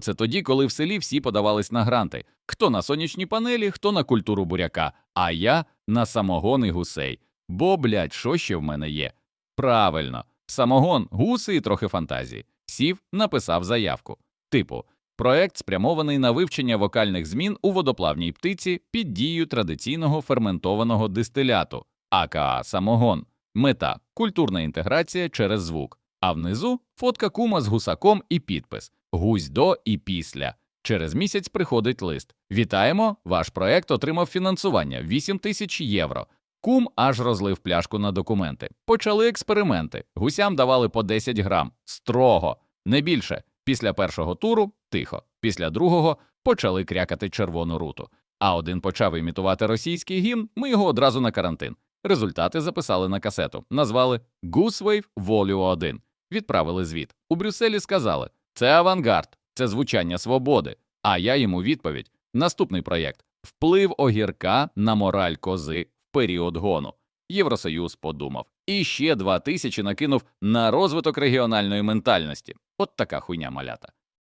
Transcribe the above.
Це тоді, коли в селі всі подавались на гранти. Хто на сонячні панелі, хто на культуру буряка, а я на самогон і гусей. Бо, блядь, що ще в мене є? Правильно, самогон, гуси і трохи фантазії. Сів, написав заявку. Типу, проект спрямований на вивчення вокальних змін у водоплавній птиці під дією традиційного ферментованого дистиляту, ака самогон. Мета культурна інтеграція через звук. А внизу фотка кума з гусаком і підпис Гусь до і після. Через місяць приходить лист. Вітаємо! Ваш проект отримав фінансування 8 тисяч євро. Кум аж розлив пляшку на документи. Почали експерименти. Гусям давали по 10 грам. Строго, не більше. Після першого туру тихо. Після другого почали крякати червону руту. А один почав імітувати російський гімн. Ми його одразу на карантин. Результати записали на касету. Назвали Goosewave Volume 1. Відправили звіт. У Брюсселі сказали: це авангард, це звучання свободи. А я йому відповідь: наступний проєкт вплив огірка на мораль кози в період гону. Євросоюз подумав. І ще два тисячі накинув на розвиток регіональної ментальності. От така хуйня малята.